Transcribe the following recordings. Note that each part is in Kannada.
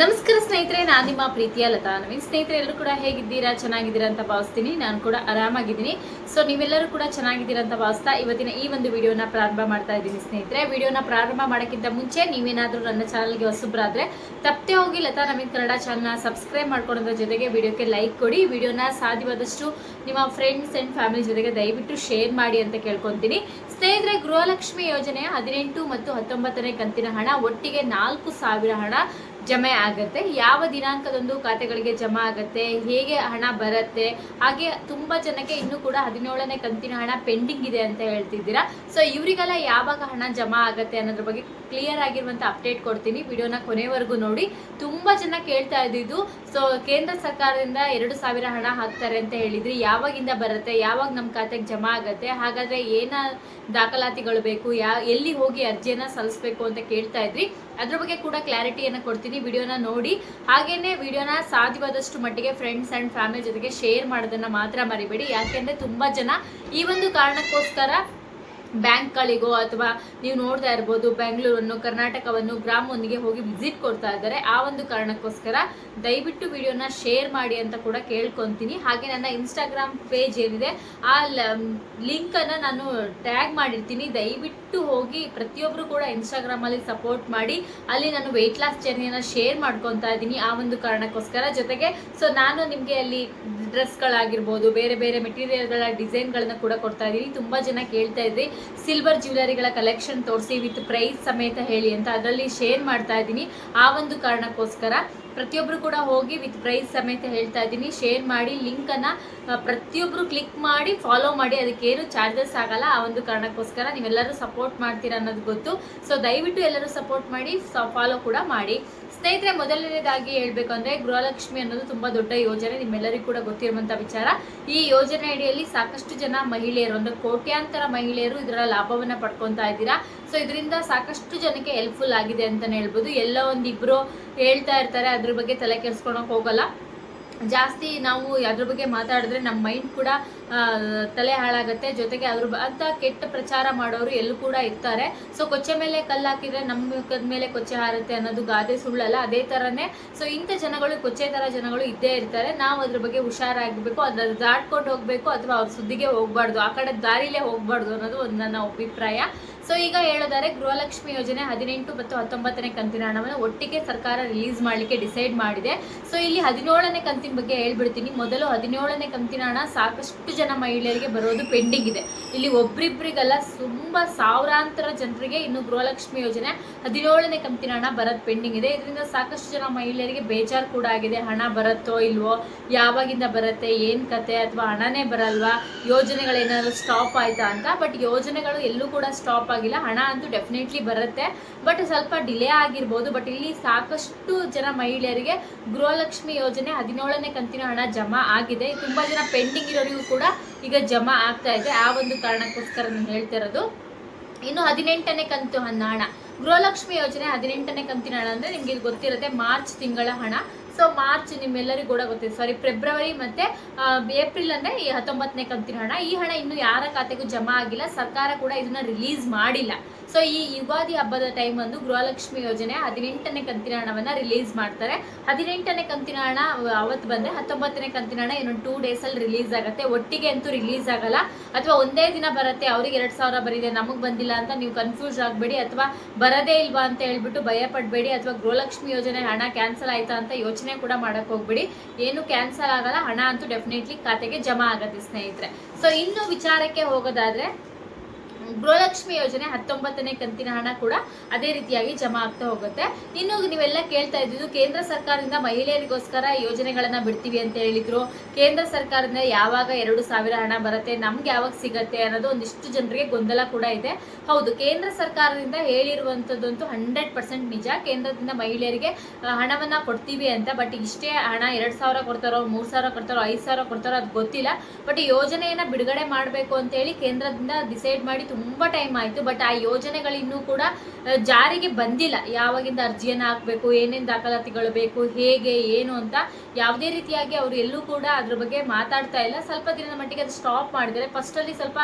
ನಮಸ್ಕಾರ ಸ್ನೇಹಿತರೆ, ನಾನು ನಿಮ್ಮ ಪ್ರೀತಿಯ ಲತಾ ನವೀನ್. ಸ್ನೇಹಿತರೆ, ಎಲ್ಲರೂ ಕೂಡ ಹೇಗಿದ್ದೀರಾ? ಚೆನ್ನಾಗಿದ್ದೀರಾ ಅಂತ ಭಾವಿಸ್ತೀನಿ. ನಾನು ಕೂಡ ಆರಾಮಾಗಿದ್ದೀನಿ. ಸೊ ನೀವೆಲ್ಲರೂ ಕೂಡ ಚೆನ್ನಾಗಿದ್ದೀರಾ ಅಂತ ಭಾವಿಸ್ತಾ ಇವತ್ತಿನ ಈ ಒಂದು ವಿಡಿಯೋನ ಪ್ರಾರಂಭ ಮಾಡ್ತಾ ಇದ್ದೀನಿ ಸ್ನೇಹಿತರೆ. ವಿಡಿಯೋನ ಪ್ರಾರಂಭ ಮಾಡೋಕ್ಕಿಂತ ಮುಂಚೆ ನೀವೇನಾದರೂ ನನ್ನ ಚಾನಲ್ಗೆ ಹೊಸಬ್ರಾದ್ರೆ, ತಪ್ಪದೆ ಹೋಗಿ ಲತಾ ನವೀನ್ ಕನ್ನಡ ಚಾನಲ್ನ ಸಬ್ಸ್ಕ್ರೈಬ್ ಮಾಡ್ಕೊಳೋದ್ರ ಜೊತೆಗೆ ವಿಡಿಯೋಕ್ಕೆ ಲೈಕ್ ಕೊಡಿ. ವಿಡಿಯೋನ ಸಾಧ್ಯವಾದಷ್ಟು ನಿಮ್ಮ ಫ್ರೆಂಡ್ಸ್ ಆ್ಯಂಡ್ ಫ್ಯಾಮಿಲಿ ಜೊತೆಗೆ ದಯವಿಟ್ಟು ಶೇರ್ ಮಾಡಿ ಅಂತ ಕೇಳ್ಕೊತೀನಿ. ಸ್ನೇಹಿತರೆ, ಗೃಹಲಕ್ಷ್ಮಿ ಯೋಜನೆಯ ಹದಿನೆಂಟು ಮತ್ತು ಹತ್ತೊಂಬತ್ತನೇ ಕಂತಿನ ಹಣ ಒಟ್ಟಿಗೆ ನಾಲ್ಕು ಸಾವಿರ ಹಣ ಜಮೆ ಆಗುತ್ತೆ. ಯಾವ ದಿನಾಂಕದಂದು ಖಾತೆಗಳಿಗೆ ಜಮಾ ಆಗುತ್ತೆ, ಹೇಗೆ ಹಣ ಬರುತ್ತೆ, ಹಾಗೆ ತುಂಬಾ ಜನಕ್ಕೆ ಇನ್ನೂ ಕೂಡ ಹದಿನೇಳನೇ ಕಂತಿನ ಹಣ ಪೆಂಡಿಂಗ್ ಇದೆ ಅಂತ ಹೇಳ್ತಿದ್ದೀರಾ. ಸೊ ಇವರಿಗೆಲ್ಲ ಯಾವಾಗ ಹಣ ಜಮಾ ಆಗುತ್ತೆ ಅನ್ನೋದ್ರ ಬಗ್ಗೆ ಕ್ಲಿಯರ್ ಆಗಿರುವಂತ ಅಪ್ಡೇಟ್ ಕೊಡ್ತೀನಿ. ವಿಡಿಯೋನ ಕೊನೆವರೆಗೂ ನೋಡಿ. ತುಂಬಾ ಜನ ಕೇಳ್ತಾ ಇದ್ದಿದ್ದು ಸೊ ಕೇಂದ್ರ ಸರ್ಕಾರದಿಂದ ಎರಡು ಸಾವಿರ ಹಣ ಹಾಕ್ತಾರೆ ಅಂತ ಹೇಳಿದ್ರಿ. ಯಾವಾಗಿಂದ ಬರುತ್ತೆ, ಯಾವಾಗ ನಮ್ಮ ಖಾತೆಗೆ ಜಮಾ ಆಗುತ್ತೆ, ಹಾಗಾದ್ರೆ ಏನ ದಾಖಲಾತಿಗಳು ಬೇಕು, ಯಾ, ಎಲ್ಲಿ ಹೋಗಿ ಅರ್ಜಿಯನ್ನು ಸಲ್ಲಿಸಬೇಕು ಅಂತ ಕೇಳ್ತಾ ಇದ್ರಿ. ಅದ್ರ ಬಗ್ಗೆ ಕೂಡ ಕ್ಲಾರಿಟಿಯನ್ನು ಕೊಡ್ತೀನಿ. ವಿಡಿಯೋನ ನೋಡಿ, ಹಾಗೇನೆ ವಿಡಿಯೋನ ಸಾಧ್ಯವಾದಷ್ಟು ಮಟ್ಟಿಗೆ ಫ್ರೆಂಡ್ಸ್ ಅಂಡ್ ಫ್ಯಾಮಿಲಿ ಜೊತೆಗೆ ಶೇರ್ ಮಾಡೋದನ್ನ ಮಾತ್ರ ಮರಿಬೇಡಿ. ಯಾಕೆಂದ್ರೆ ತುಂಬಾ ಜನ ಈ ಒಂದು ಕಾರಣಕ್ಕೋಸ್ಕರ ಬ್ಯಾಂಕ್ಗಳಿಗೋ ಅಥವಾ ನೀವು ನೋಡ್ತಾ ಇರ್ಬೋದು ಬೆಂಗಳೂರನ್ನು, ಕರ್ನಾಟಕವನ್ನು ಗ್ರಾಮವೊಂದಿಗೆ ಹೋಗಿ ವಿಸಿಟ್ ಕೊಡ್ತಾ ಇದ್ದಾರೆ. ಆ ಒಂದು ಕಾರಣಕ್ಕೋಸ್ಕರ ದಯವಿಟ್ಟು ವಿಡಿಯೋನ ಶೇರ್ ಮಾಡಿ ಅಂತ ಕೂಡ ಕೇಳ್ಕೊತೀನಿ. ಹಾಗೆ ನನ್ನ ಇನ್ಸ್ಟಾಗ್ರಾಮ್ ಪೇಜ್ ಏನಿದೆ, ಆ ಲಿಂಕನ್ನು ನಾನು ಟ್ಯಾಗ್ ಮಾಡಿರ್ತೀನಿ. ದಯವಿಟ್ಟು ಹೋಗಿ ಪ್ರತಿಯೊಬ್ಬರು ಕೂಡ ಇನ್ಸ್ಟಾಗ್ರಾಮಲ್ಲಿ ಸಪೋರ್ಟ್ ಮಾಡಿ, ಅಲ್ಲಿ ನಾನು ವೆಯ್ಟ್ ಲಾಸ್ ಜರ್ನಿಯನ್ನು ಶೇರ್ ಮಾಡ್ಕೊತಾ ಇದ್ದೀನಿ ಆ ಒಂದು ಕಾರಣಕ್ಕೋಸ್ಕರ. ಜೊತೆಗೆ ಸೊ ನಾನು ನಿಮಗೆ ಅಲ್ಲಿ ಡ್ರೆಸ್ಗಳಾಗಿರ್ಬೋದು ಬೇರೆ ಬೇರೆ ಮೆಟೀರಿಯಲ್ಗಳ ಡಿಸೈನ್ಗಳನ್ನ ಕೂಡ ಕೊಡ್ತಾ ಇದ್ದೀನಿ. ತುಂಬ ಜನ ಕೇಳ್ತಾ ಇದ್ರಿ. ಸಿಲ್ವರ್ ಜ್ಯುವೆಲರಿಗಳ ಕಲೆಕ್ಷನ್ ತೋರಿಸಿ ವಿತ್ ಪ್ರೈಸ್ ಸಮೇತ ಹೇಳಿ ಅಂತ ಅದರಲ್ಲಿ ಶೇರ್ ಮಾಡ್ತಾ ಇದ್ದೀನಿ. ಆ ಒಂದು ಕಾರಣಕ್ಕೋಸ್ಕರ ಪ್ರತಿಯೊಬ್ಬರು ಕೂಡ ಹೋಗಿ ವಿತ್ ಪ್ರೈಸ್ ಸಮೇತ ಹೇಳ್ತಾ ಇದ್ದೀನಿ. ಶೇರ್ ಮಾಡಿ ಲಿಂಕನ್ನು ಪ್ರತಿಯೊಬ್ಬರು ಕ್ಲಿಕ್ ಮಾಡಿ ಫಾಲೋ ಮಾಡಿ, ಅದಕ್ಕೇನು ಚಾರ್ಜಸ್ ಆಗಲ್ಲ. ಆ ಒಂದು ಕಾರಣಕ್ಕೋಸ್ಕರ ನೀವೆಲ್ಲರೂ ಸಪೋರ್ಟ್ ಮಾಡ್ತೀರಾ ಅನ್ನೋದು ಗೊತ್ತು. ಸೊ ದಯವಿಟ್ಟು ಎಲ್ಲರೂ ಸಪೋರ್ಟ್ ಮಾಡಿ ಫಾಲೋ ಕೂಡ ಮಾಡಿ. ಸ್ನೇಹಿತರೆ, ಮೊದಲನೇದಾಗಿ ಹೇಳಬೇಕು ಅಂದ್ರೆ ಗೃಹಲಕ್ಷ್ಮಿ ಅನ್ನೋದು ತುಂಬಾ ದೊಡ್ಡ ಯೋಜನೆ. ನಿಮ್ಮೆಲ್ಲರಿಗೂ ಕೂಡ ಗೊತ್ತಿರುವಂಥ ವಿಚಾರ. ಈ ಯೋಜನೆ ಅಡಿಯಲ್ಲಿ ಸಾಕಷ್ಟು ಜನ ಮಹಿಳೆಯರು ಅಂದರೆ ಕೋಟ್ಯಾಂತರ ಮಹಿಳೆಯರು ಇದರ ಲಾಭವನ್ನ ಪಡ್ಕೊತಾ ಇದ್ದೀರಾ? ಸೊ ಇದರಿಂದ ಸಾಕಷ್ಟು ಜನಕ್ಕೆ ಹೆಲ್ಪ್ಫುಲ್ ಆಗಿದೆ ಅಂತಾನೆ ಹೇಳ್ಬೋದು. ಎಲ್ಲ ಒಂದಿಬ್ರು ಹೇಳ್ತಾ ಇರ್ತಾರೆ, ಅದ್ರ ಬಗ್ಗೆ ತಲೆ ಕೆಡ್ಸ್ಕೊಳಕ್ ಹೋಗಲ್ಲ. ಜಾಸ್ತಿ ನಾವು ಅದ್ರ ಬಗ್ಗೆ ಮಾತಾಡಿದ್ರೆ ನಮ್ಮ ಮೈಂಡ್ ಕೂಡ ತಲೆ ಹಾಳಾಗುತ್ತೆ. ಜೊತೆಗೆ ಅದ್ರ ಅಂತ ಕೆಟ್ಟ ಪ್ರಚಾರ ಮಾಡೋರು ಎಲ್ಲೂ ಕೂಡ ಇರ್ತಾರೆ. ಸೊ ಕೊಚ್ಚೆ ಮೇಲೆ ಕಲ್ಲು ಹಾಕಿದ್ರೆ ನಮ್ಮ ಮುಖದ ಮೇಲೆ ಕೊಚ್ಚೆ ಹಾರುತ್ತೆ ಅನ್ನೋದು ಗಾದೆ ಸುಳ್ಳಲ್ಲ. ಅದೇ ಥರನೇ ಸೊ ಇಂಥ ಜನಗಳು, ಕೊಚ್ಚೆ ಥರ ಜನಗಳು ಇದ್ದೇ ಇರ್ತಾರೆ. ನಾವು ಅದ್ರ ಬಗ್ಗೆ ಹುಷಾರಾಗಬೇಕು ಅದ್ರ ದಾಟ್ಕೊಂಡು ಹೋಗಬೇಕು, ಅಥವಾ ಅವ್ರ ಸುದ್ದಿಗೆ ಹೋಗ್ಬಾರ್ದು. ಆ ಕಡೆ ದಾರಿಲೇ ಹೋಗ್ಬಾರ್ದು ಅನ್ನೋದು ಒಂದು ನನ್ನ ಅಭಿಪ್ರಾಯ. ಸೊ ಈಗ ಹೇಳೋದಾದ್ರೆ ಗೃಹಲಕ್ಷ್ಮಿ ಯೋಜನೆ ಹದಿನೆಂಟು ಮತ್ತು ಹತ್ತೊಂಬತ್ತನೇ ಕಂತಿನ ಹಣವನ್ನು ಒಟ್ಟಿಗೆ ಸರ್ಕಾರ ರಿಲೀಸ್ ಮಾಡಲಿಕ್ಕೆ ಡಿಸೈಡ್ ಮಾಡಿದೆ. ಸೊ ಇಲ್ಲಿ ಹದಿನೇಳನೇ ಕಂತಿನ ಬಗ್ಗೆ ಹೇಳ್ಬಿಡ್ತೀನಿ. ಮೊದಲು ಹದಿನೇಳನೇ ಕಂತಿನ ಹಣ ಸಾಕಷ್ಟು ಜನ ಮಹಿಳೆಯರಿಗೆ ಬರೋದು ಪೆಂಡಿಂಗ್ ಇದೆ. ಇಲ್ಲಿ ಒಬ್ರಿಬ್ರಿಗಲ್ಲ ತುಂಬ ಸಾವಿರಾಂತರ ಜನರಿಗೆ ಇನ್ನು ಗೃಹಲಕ್ಷ್ಮಿ ಯೋಜನೆ ಹದಿನೇಳನೇ ಕಂತಿನ ಹಣ ಬರೋದು ಪೆಂಡಿಂಗ್ ಇದೆ. ಇದರಿಂದ ಸಾಕಷ್ಟು ಜನ ಮಹಿಳೆಯರಿಗೆ ಬೇಜಾರು ಕೂಡ ಆಗಿದೆ. ಹಣ ಬರುತ್ತೋ ಇಲ್ವೋ, ಯಾವಾಗಿಂದ ಬರುತ್ತೆ, ಏನು ಕತೆ ಅಥವಾ ಹಣನೇ ಬರಲ್ವಾ, ಯೋಜನೆಗಳೇನಾದ್ರು ಸ್ಟಾಪ್ ಆಯ್ತಾ ಅಂತ. ಬಟ್ ಯೋಜನೆಗಳು ಎಲ್ಲೂ ಕೂಡ ಸ್ಟಾಪ್ ಆಗಿಲ್ಲ ಹಣ ಅಂತೂ ಡೆಫಿನೆಟ್ಲಿ ಬರುತ್ತೆ. ಬಟ್ ಸ್ವಲ್ಪ ಡಿಲೇ ಆಗಿರ್ಬೋದು. ಬಟ್ ಇಲ್ಲಿ ಸಾಕಷ್ಟು ಜನ ಮಹಿಳೆಯರಿಗೆ ಗೃಹಲಕ್ಷ್ಮಿ ಯೋಜನೆ ಹದಿನೇಳನೇ ಕಂತಿನ ಹಣ ಜಮಾ ಆಗಿದೆ. ತುಂಬ ಜನ ಪೆಂಡಿಂಗ್ ಇರೋರಿಗೂ ಕೂಡ ಈಗ ಜಮಾ ಆಗ್ತಾ ಇದೆ. ಆ ಒಂದು ಕಾರಣಕ್ಕೋಸ್ಕರ ನಾನು ಹೇಳ್ತಾ ಇರೋದು. ಇನ್ನು ಹದಿನೆಂಟನೇ ಕಂತು ಹಣ. ಹಣ ಗೃಹಲಕ್ಷ್ಮಿ ಯೋಜನೆ ಹದಿನೆಂಟನೇ ಕಂತಿನ ಹಣ ಅಂದ್ರೆ ನಿಮ್ಗೆ ಇಲ್ಲಿ ಗೊತ್ತಿರುತ್ತೆ. ಮಾರ್ಚ್ ತಿಂಗಳ ಹಣ. ಸೊ ಮಾರ್ಚ್ ನಿಮ್ಮೆಲ್ಲರಿಗೂ ಕೂಡ ಗೊತ್ತಿದೆ. ಸಾರಿ ಫೆಬ್ರವರಿ ಮತ್ತೆ ಏಪ್ರಿಲ್ ಅಂದ್ರೆ ಈ ಹತ್ತೊಂಬತ್ತನೇ ಕಂತಿನ ಹಣ. ಈ ಹಣ ಇನ್ನು ಯಾರ ಖಾತೆಗೂ ಜಮಾ ಆಗಿಲ್ಲ. ಸರ್ಕಾರ ಕೂಡ ಇದನ್ನ ರಿಲೀಸ್ ಮಾಡಿಲ್ಲ. ಸೊ ಈ ಯುಗಾದಿ ಹಬ್ಬದ ಟೈಮ್ ಒಂದು ಗೃಹಲಕ್ಷ್ಮಿ ಯೋಜನೆ ಹದಿನೆಂಟನೇ ಕಂತಿನ ಹಣವನ್ನ ರಿಲೀಸ್ ಮಾಡ್ತಾರೆ. ಹದಿನೆಂಟನೇ ಕಂತಿನ ಹಣ ಅವತ್ತು ಬಂದ್ರೆ ಹತ್ತೊಂಬತ್ತನೇ ಕಂತಿನ ಹಣ ಇನ್ನೊಂದು ಟೂ ಅಲ್ಲಿ ರಿಲೀಸ್ ಆಗುತ್ತೆ. ಒಟ್ಟಿಗೆ ಅಂತೂ ರಿಲೀಸ್ ಆಗಲ್ಲ. ಅಥವಾ ಒಂದೇ ದಿನ ಬರುತ್ತೆ. ಅವ್ರಿಗೆ ಎರಡ್ ಸಾವಿರ ಬರಿದೆ, ನಮಗ್ ಬಂದಿಲ್ಲ ಅಂತ ನೀವು ಕನ್ಫ್ಯೂಸ್ ಆಗಬೇಡಿ. ಅಥವಾ ಬರದೇ ಇಲ್ವಾ ಅಂತ ಹೇಳ್ಬಿಟ್ಟು ಭಯ ಪಡಬೇಡಿ ಅಥವಾ ಗೃಹಲಕ್ಷ್ಮಿ ಯೋಜನೆ ಹಣ ಕ್ಯಾನ್ಸಲ್ ಆಯ್ತಾ ಅಂತ ಯೋಚನೆ ಕೂಡ ಮಾಡಕ್ ಹೋಗ್ಬಿಡಿ. ಏನು ಕ್ಯಾನ್ಸಲ್ ಆಗಲ್ಲ, ಹಣ ಅಂತೂ ಡೆಫಿನೆಟ್ಲಿ ಖಾತೆಗೆ ಜಮಾ ಆಗತ್ತೆ ಸ್ನೇಹಿತರೆ. ಸೊ ಇನ್ನು ವಿಚಾರಕ್ಕೆ ಹೋಗೋದಾದ್ರೆ ಗೃಹಲಕ್ಷ್ಮಿ ಯೋಜನೆ ಹತ್ತೊಂಬತ್ತನೇ ಕಂತಿನ ಹಣ ಕೂಡ ಅದೇ ರೀತಿಯಾಗಿ ಜಮಾ ಆಗ್ತಾ ಹೋಗುತ್ತೆ. ಇನ್ನು ನೀವೆಲ್ಲ ಕೇಳ್ತಾ ಇದ್ದಿದ್ದು ಕೇಂದ್ರ ಸರ್ಕಾರದಿಂದ ಮಹಿಳೆಯರಿಗೋಸ್ಕರ ಯೋಜನೆಗಳನ್ನ ಬಿಡ್ತೀವಿ ಅಂತ ಹೇಳಿದ್ರು. ಕೇಂದ್ರ ಸರ್ಕಾರದಿಂದ ಯಾವಾಗ ಎರಡು ಸಾವಿರ ಹಣ ಬರುತ್ತೆ, ನಮ್ಗೆ ಯಾವಾಗ ಸಿಗತ್ತೆ ಅನ್ನೋದು ಒಂದಿಷ್ಟು ಜನರಿಗೆ ಗೊಂದಲ ಕೂಡ ಇದೆ. ಹೌದು, ಕೇಂದ್ರ ಸರ್ಕಾರದಿಂದ ಹೇಳಿರುವಂತದ್ದಂತೂ ಹಂಡ್ರೆಡ್ ಪರ್ಸೆಂಟ್ ನಿಜ. ಕೇಂದ್ರದಿಂದ ಮಹಿಳೆಯರಿಗೆ ಹಣವನ್ನ ಕೊಡ್ತೀವಿ ಅಂತ, ಬಟ್ ಇಷ್ಟೇ ಹಣ ಎರಡ್ ಸಾವಿರ ಕೊಡ್ತಾರೋ, ಮೂರ್ ಸಾವಿರ ಕೊಡ್ತಾರೋ, ಐದ್ ಸಾವಿರ ಕೊಡ್ತಾರೋ ಅದು ಗೊತ್ತಿಲ್ಲ. ಬಟ್ ಯೋಜನೆಯನ್ನ ಬಿಡುಗಡೆ ಮಾಡಬೇಕು ಅಂತ ಹೇಳಿ ಕೇಂದ್ರದಿಂದ ಡಿಸೈಡ್ ಮಾಡಿ ತುಂಬ ಟೈಮ್ ಆಯಿತು ಬಟ್ ಆ ಯೋಜನೆಗಳು ಇನ್ನೂ ಕೂಡ ಜಾರಿಗೆ ಬಂದಿಲ್ಲ. ಯಾವಾಗಿಂದ ಅರ್ಜಿಯನ್ನು ಹಾಕಬೇಕು, ಏನೇನು ದಾಖಲಾತಿಗಳು ಬೇಕು, ಹೇಗೆ, ಏನು ಅಂತ ಯಾವುದೇ ರೀತಿಯಾಗಿ ಅವರು ಎಲ್ಲೂ ಕೂಡ ಅದ್ರ ಬಗ್ಗೆ ಮಾತಾಡ್ತಾ ಇಲ್ಲ. ಸ್ವಲ್ಪ ದಿನದ ಮಟ್ಟಿಗೆ ಅದು ಸ್ಟಾಪ್ ಮಾಡಿದರೆ ಫಸ್ಟಲ್ಲಿ ಸ್ವಲ್ಪ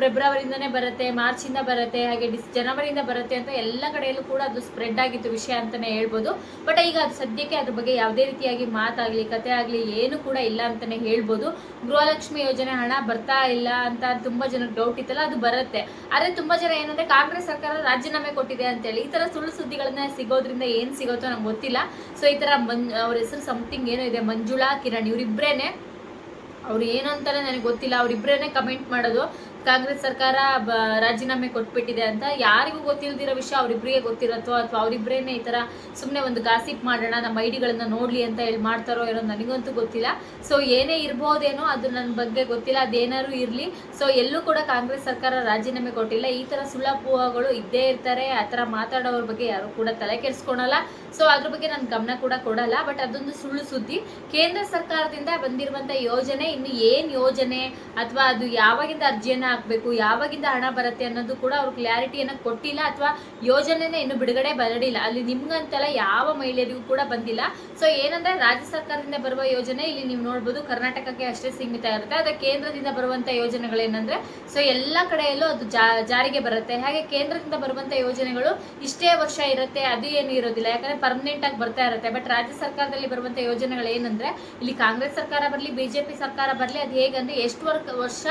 ಫೆಬ್ರವರಿಯಿಂದನೇ ಬರುತ್ತೆ ಮಾರ್ಚಿಂದ ಬರುತ್ತೆ, ಹಾಗೆ ಡಿಸ್ ಜನವರಿಯಿಂದ ಬರುತ್ತೆ ಅಂತ ಎಲ್ಲ ಕಡೆಯಲ್ಲೂ ಕೂಡ ಅದು ಸ್ಪ್ರೆಡ್ ಆಗಿತ್ತು ವಿಷಯ ಅಂತಲೇ ಹೇಳ್ಬೋದು. ಬಟ್ ಈಗ ಅದು ಸದ್ಯಕ್ಕೆ ಅದ್ರ ಬಗ್ಗೆ ಯಾವುದೇ ರೀತಿಯಾಗಿ ಮಾತಾಗಲಿ, ಕತೆ ಆಗಲಿ ಏನು ಕೂಡ ಇಲ್ಲ ಅಂತಲೇ ಹೇಳ್ಬೋದು. ಗೃಹಲಕ್ಷ್ಮಿ ಯೋಜನೆ ಹಣ ಬರ್ತಾ ಇಲ್ಲ ಅಂತ ತುಂಬ ಜನಕ್ಕೆ ಡೌಟ್ ಇತ್ತಲ್ಲ, ಅದು ಬರುತ್ತೆ. ಆದರೆ ತುಂಬಾ ಜನ ಏನಂದ್ರೆ ಕಾಂಗ್ರೆಸ್ ಸರ್ಕಾರ ರಾಜೀನಾಮೆ ಕೊಟ್ಟಿದೆ ಅಂತೇಳಿ. ಈ ತರ ಸುಳ್ಳು ಸುದ್ದಿಗಳನ್ನ ಸಿಗೋದ್ರಿಂದ ಏನ್ ಸಿಗುತ್ತೋ ನಮ್ಗೆ ಗೊತ್ತಿಲ್ಲ. ಸೊ ಈ ತರ ಅವ್ರ ಹೆಸರು ಸಮಥಿಂಗ್ ಏನೋ ಇದೆ, ಮಂಜುಳಾ ಕಿರಣ್, ಇವ್ರಿಬ್ರೇನೆ. ಅವ್ರು ಏನು ಅಂತಾನೆ ನನಗೆ ಗೊತ್ತಿಲ್ಲ. ಅವ್ರಿಬ್ರೇನೆ ಕಮೆಂಟ್ ಮಾಡೋದು. ಕಾಂಗ್ರೆಸ್ ಸರ್ಕಾರ ರಾಜೀನಾಮೆ ಕೊಟ್ಬಿಟ್ಟಿದೆ ಅಂತ ಯಾರಿಗೂ ಗೊತ್ತಿಲ್ದಿರೋ ವಿಷಯ ಅವರಿಬ್ಬರಿಗೆ ಗೊತ್ತಿರತ್ತೋ ಅಥವಾ ಅವರಿಬ್ಬರೇನೆ ಈ ಥರ ಸುಮ್ಮನೆ ಒಂದು ಗಾಸಿಪ್ ಮಾಡೋಣ, ನಮ್ಮ ಐಡಿಗಳನ್ನ ನೋಡಲಿ ಅಂತ ಹೇಳಿ ಮಾಡ್ತಾರೋ ಏನೋ ನನಗಂತೂ ಗೊತ್ತಿಲ್ಲ. ಸೊ ಏನೇ ಇರ್ಬೋದೇನೋ ಅದು ನನ್ನ ಬಗ್ಗೆ ಗೊತ್ತಿಲ್ಲ, ಅದೇನಾದ್ರು ಇರಲಿ. ಸೊ ಎಲ್ಲೂ ಕೂಡ ಕಾಂಗ್ರೆಸ್ ಸರ್ಕಾರ ರಾಜೀನಾಮೆ ಕೊಟ್ಟಿಲ್ಲ. ಈ ಥರ ಸುಳ್ಳಪೂಹಗಳು ಇದ್ದೇ ಇರ್ತಾರೆ. ಆ ಥರ ಮಾತಾಡೋರ ಬಗ್ಗೆ ಯಾರು ಕೂಡ ತಲೆ ಕೆಡಿಸ್ಕೊಳಲ್ಲ. ಸೊ ಅದ್ರ ಬಗ್ಗೆ ನಾನು ಗಮನ ಕೂಡ ಕೊಡಲ್ಲ. ಬಟ್ ಅದೊಂದು ಸುಳ್ಳು ಸುದ್ದಿ. ಕೇಂದ್ರ ಸರ್ಕಾರದಿಂದ ಬಂದಿರುವಂಥ ಯೋಜನೆ ಇನ್ನು ಏನು ಯೋಜನೆ? ಅಥವಾ ಅದು ಯಾವಾಗಿಂದ ಅರ್ಜಿಯನ್ನು ಹಾಕಬೇಕು ಯಾವಾಗಿಂದ ಹಣ ಬರುತ್ತೆ ಅನ್ನೋದು ಕೂಡ ಅವ್ರು ಕ್ಲಾರಿಟಿಯನ್ನು ಕೊಟ್ಟಿಲ್ಲ ಅಥವಾ ಯೋಜನೆನೇ ಇನ್ನು ಬಿಡುಗಡೆ ಬರಲಿಲ್ಲ. ಅಲ್ಲಿ ನಿಮ್ಗಂತೆಲ್ಲ ಯಾವ ಮಹಿಳೆಯರಿಗೂ ಕೂಡ ಬಂದಿಲ್ಲ. ಸೊ ಏನಂದ್ರೆ ರಾಜ್ಯ ಸರ್ಕಾರದಿಂದ ಬರುವ ಯೋಜನೆ ಇಲ್ಲಿ ನೀವು ನೋಡ್ಬೋದು ಕರ್ನಾಟಕಕ್ಕೆ ಅಷ್ಟೇ ಸೀಮಿತ ಇರುತ್ತೆ. ಅದೇ ಕೇಂದ್ರದಿಂದ ಬರುವಂಥ ಯೋಜನೆಗಳೇನಂದ್ರೆ ಸೊ ಎಲ್ಲ ಕಡೆಯಲ್ಲೂ ಅದು ಜಾರಿಗೆ ಬರುತ್ತೆ. ಹಾಗೆ ಕೇಂದ್ರದಿಂದ ಬರುವಂತ ಯೋಜನೆಗಳು ಇಷ್ಟೇ ವರ್ಷ ಇರುತ್ತೆ, ಅದು ಏನು ಇರೋದಿಲ್ಲ. ಯಾಕಂದ್ರೆ ಪರ್ಮನೆಂಟ್ ಆಗಿ ಬರ್ತಾ ಇರುತ್ತೆ. ಬಟ್ ರಾಜ್ಯ ಸರ್ಕಾರದಲ್ಲಿ ಬರುವಂಥ ಯೋಜನೆಗಳು ಏನಂದ್ರೆ ಇಲ್ಲಿ ಕಾಂಗ್ರೆಸ್ ಸರ್ಕಾರ ಬರಲಿ, ಬಿಜೆಪಿ ಸರ್ಕಾರ ಬರಲಿ, ಅದು ಹೇಗಂದ್ರೆ ಎಷ್ಟು ವರ್ಷ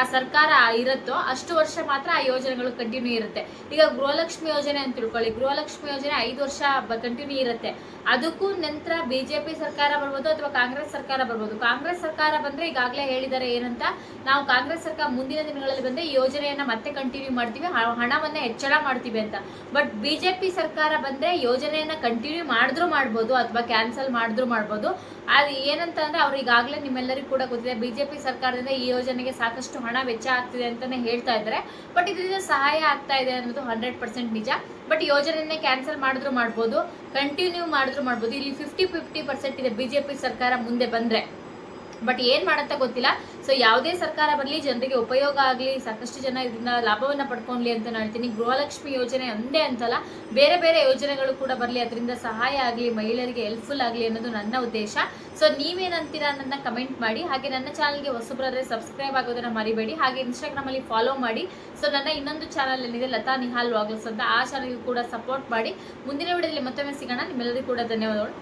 ಆ ಸರ್ಕಾರ ಇರುತ್ತೋ ಅಷ್ಟು ವರ್ಷ ಮಾತ್ರ ಆ ಯೋಜನೆಗಳು ಕಂಟಿನ್ಯೂ ಇರುತ್ತೆ. ಈಗ ಗೃಹಲಕ್ಷ್ಮಿ ಯೋಜನೆ ಅಂತ ತಿಳ್ಕೊಳ್ಳಿ. ಗೃಹಲಕ್ಷ್ಮಿ ಯೋಜನೆ ಐದು ವರ್ಷ ಕಂಟಿನ್ಯೂ ಇರುತ್ತೆ. ಅದಕ್ಕೂ ನಂತರ ಬಿಜೆಪಿ ಸರ್ಕಾರ ಬರ್ಬೋದು ಅಥವಾ ಕಾಂಗ್ರೆಸ್ ಸರ್ಕಾರ ಬರ್ಬೋದು. ಕಾಂಗ್ರೆಸ್ ಸರ್ಕಾರ ಬಂದ್ರೆ ಈಗಾಗಲೇ ಹೇಳಿದ್ದಾರೆ ಏನಂತ, ನಾವು ಕಾಂಗ್ರೆಸ್ ಸರ್ಕಾರ ಮುಂದಿನ ದಿನಗಳಲ್ಲಿ ಬಂದ್ರೆ ಈ ಯೋಜನೆಯನ್ನ ಮತ್ತೆ ಕಂಟಿನ್ಯೂ ಮಾಡ್ತೀವಿ ಹಣವನ್ನ ಹೆಚ್ಚಳ ಮಾಡ್ತೀವಿ ಅಂತ. ಬಟ್ ಬಿಜೆಪಿ ಸರ್ಕಾರ ಬಂದ್ರೆ ಯೋಜನೆಯನ್ನ ಕಂಟಿನ್ಯೂ ಮಾಡಿದ್ರು ಮಾಡ್ಬೋದು ಅಥವಾ ಕ್ಯಾನ್ಸಲ್ ಮಾಡಿದ್ರು ಮಾಡ್ಬೋದು. ಅದು ಏನಂತ ಅಂದ್ರೆ ಅವ್ರು ಈಗಾಗಲೇ ನಿಮ್ಮೆಲ್ಲರಿಗೂ ಕೂಡ ಗೊತ್ತಿದೆ ಬಿಜೆಪಿ ಸರ್ಕಾರದಿಂದ ಈ ಯೋಜನೆಗೆ ಸಾಕಷ್ಟು ಹಣ ವೆಚ್ಚ ಆಗ್ತಿದೆ ಅಂತಾನೆ ಹೇಳ್ತಾ ಇದ್ದಾರೆ. ಬಟ್ ಇದರಿಂದ ಸಹಾಯ ಆಗ್ತಾ ಇದೆ ಅನ್ನೋದು ಹಂಡ್ರೆಡ್ ಪರ್ಸೆಂಟ್ ನಿಜ. ಬಟ್ ಯೋಜನೆನೇ ಕ್ಯಾನ್ಸಲ್ ಮಾಡಿದ್ರು ಮಾಡ್ಬೋದು ಕಂಟಿನ್ಯೂ ಮಾಡಿದ್ರು ಮಾಡ್ಬೋದು. ಇಲ್ಲಿ ಫಿಫ್ಟಿ ಫಿಫ್ಟಿ ಪರ್ಸೆಂಟ್ ಇದೆ. ಬಿಜೆಪಿ ಸರ್ಕಾರ ಮುಂದೆ ಬಂದ್ರೆ. ಬಟ್ ಏನ್ ಮಾಡಂತ ಗೊತ್ತಿಲ್ಲ. ಸೊ ಯಾವುದೇ ಸರ್ಕಾರ ಬರಲಿ, ಜನರಿಗೆ ಉಪಯೋಗ ಆಗಲಿ, ಸಾಕಷ್ಟು ಜನ ಇದರಿಂದ ಲಾಭವನ್ನ ಪಡ್ಕೊಳ್ಲಿ ಅಂತ ನಾನು ಹೇಳ್ತೀನಿ. ಗೃಹಲಕ್ಷ್ಮಿ ಯೋಜನೆ ಒಂದೇ ಅಂತಲ್ಲ, ಬೇರೆ ಬೇರೆ ಯೋಜನೆಗಳು ಕೂಡ ಬರಲಿ, ಅದರಿಂದ ಸಹಾಯ ಆಗಲಿ, ಮಹಿಳೆಯರಿಗೆ ಹೆಲ್ಪ್ಫುಲ್ ಆಗಲಿ ಅನ್ನೋದು ನನ್ನ ಉದ್ದೇಶ. ಸೊ ನೀವೇನಂತೀರಾ ನನ್ನ ಕಮೆಂಟ್ ಮಾಡಿ. ಹಾಗೆ ನನ್ನ ಚಾನಲ್ಗೆ ಹೊಸಬ್ರಾದ್ರೆ ಸಬ್ಸ್ಕ್ರೈಬ್ ಆಗೋದನ್ನ ಮರಿಬೇಡಿ. ಹಾಗೆ ಇನ್ಸ್ಟಾಗ್ರಾಮಲ್ಲಿ ಫಾಲೋ ಮಾಡಿ. ಸೊ ನನ್ನ ಇನ್ನೊಂದು ಚಾನಲ್ ಏನಿದೆ ಲತಾ ನಿಹಾಲ್ ವಾಗ್ಲಸ್ ಅಂತ. ಆ ಚಾನಲ್ಗೂ ಕೂಡ ಸಪೋರ್ಟ್ ಮಾಡಿ. ಮುಂದಿನ ವಿಡಿಯೋದಲ್ಲಿ ಮತ್ತೊಮ್ಮೆ ಸಿಗೋಣ. ನಿಮ್ಮೆಲ್ಲರಿಗೂ ಕೂಡ ಧನ್ಯವಾದಗಳು.